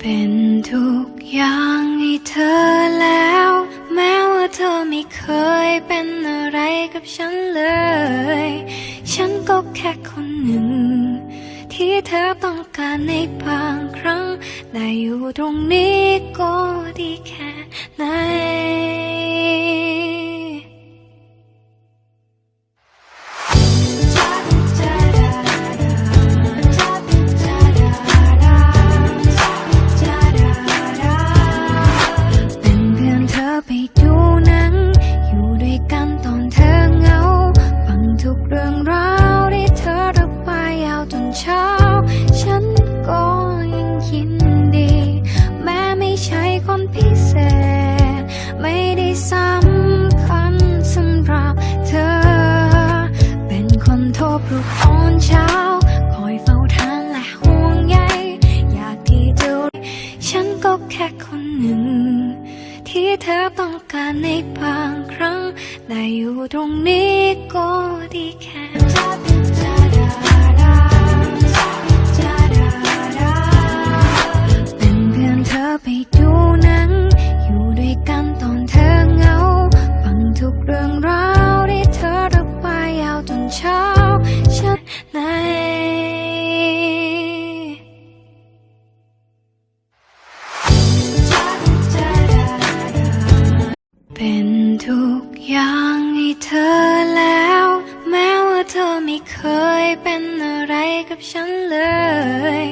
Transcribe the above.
เป็นทุกอย่างให้เธอแล้ว แม้ว่าเธอไม่เคยเป็นอะไรกับฉันเลย ฉันก็แค่คนหนึ่ง ที่เธอต้องการในบางครั้ง ได้อยู่ตรงนี้ก็ดีแค่ไหน พิเศษ ไม่ได้สำคัญสำหรับเธอ เป็นคนโทรปลุกตอนเช้า คอยเฝ้าทานและห่วงใยอยากที่จะฉันก็แค่คนหนึ่ง ที่เธอต้องการในบางครั้ง ได้อยู่ตรงนี้ก็ดีแค่ เรื่องราวที่เธอระบายยาวจนเช้าชัดในเป็นทุกอย่างให้เธอแล้ว แม้ว่าเธอไม่เคยเป็นอะไรกับฉันเลย